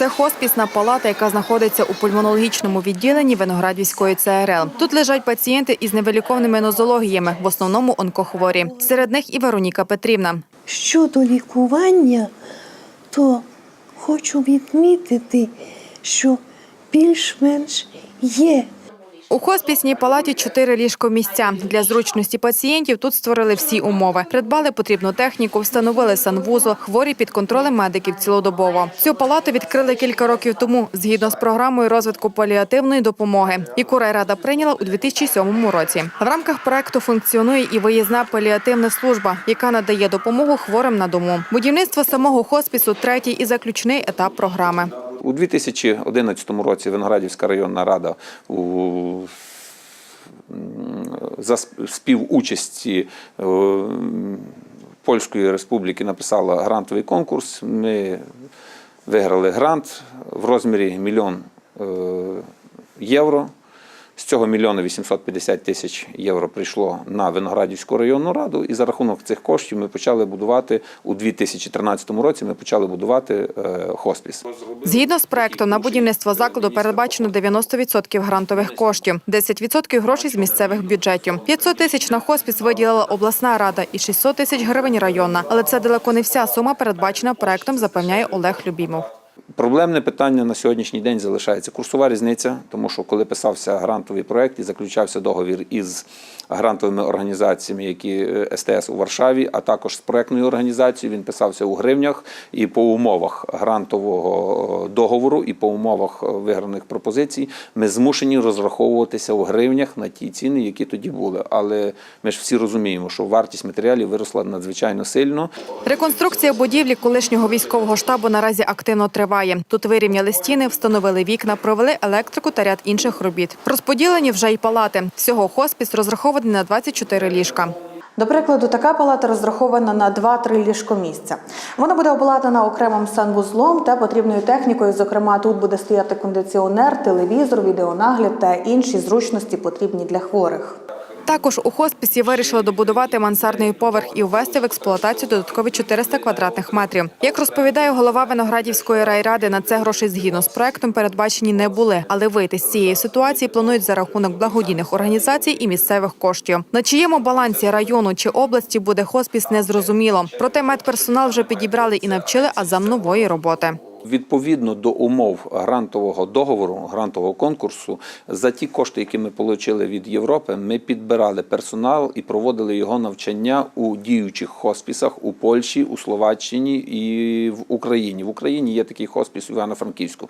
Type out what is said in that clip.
Це хоспісна палата, яка знаходиться у пульмонологічному відділенні Виноградівської ЦРЛ. Тут лежать пацієнти із невиліковними нозологіями, в основному онкохворі. Серед них і Вероніка Петрівна. Щодо лікування, то хочу відмітити, що більш-менш є У хоспісній палаті чотири ліжкомісця. Для зручності пацієнтів тут створили всі умови. Придбали потрібну техніку, встановили санвузол, хворі під контролем медиків цілодобово. Цю палату відкрили кілька років тому згідно з програмою розвитку паліативної допомоги, яку райрада прийняла у 2007 році. В рамках проекту функціонує і виїзна паліативна служба, яка надає допомогу хворим на дому. Будівництво самого хоспісу третій і заключний етап програми. У 2011 році Виноградівська районна рада у за співучасті е, Польської Республіки написала грантовий конкурс. Ми виграли грант в розмірі мільйон е, євро. З цього мільйона 850 тисяч євро прийшло на Виноградівську районну раду, і за рахунок цих коштів ми почали будувати у 2013 році. Ми почали будувати е, хоспіс. Згідно з проектом, на будівництво закладу передбачено 90% грантових коштів, 10% грошей з місцевих бюджетів. 500 тисяч на хоспіс виділила обласна рада і 600 тисяч гривень районна. Але це далеко не вся сума передбачена проектом, запевняє Олег Любімов. Проблемне питання на сьогоднішній день залишається курсова різниця, тому що коли писався грантовий проект і заключався договір із грантовими організаціями, які е, СТС у Варшаві, а також з проектною організацією, він писався у гривнях і по умовах грантового е, договору, і по умовах е, виграних пропозицій ми змушені розраховуватися у гривнях на ті ціни, які тоді були. Але ми ж всі розуміємо, що вартість матеріалів виросла надзвичайно сильно. Реконструкція будівлі колишнього військового штабу наразі активно триває. Тут вирівняли стіни, встановили вікна, провели електрику та ряд інших робіт. Розподілені вже й палати. Всього хоспіс розрахований на 24 ліжка. До прикладу, така палата розрахована на 2-3 ліжкомісця. Вона буде обладнана окремим санвузлом та потрібною технікою. Зокрема, тут буде стояти кондиціонер, телевізор, відеонагляд та інші зручності потрібні для хворих. Також у хосписі вирішили добудувати мансардний поверх і ввести в експлуатацію додаткові 400 квадратних метрів. Як розповідає голова Виноградівської райради, на це гроші згідно з проектом передбачені не були, але вийти з цієї ситуації планують за рахунок благодійних організацій і місцевих коштів. На чиєму балансі району чи області буде хоспіс, незрозуміло. Проте медперсонал вже підібрали і навчили азам нової роботи. Відповідно до умов грантового договору, грантового конкурсу, за ті кошти, які ми отримали від Європи, ми підбирали персонал і проводили його навчання у діючих хоспісах у Польщі, у Словаччині і в Україні. В Україні є такий хоспіс у Івано-Франківську.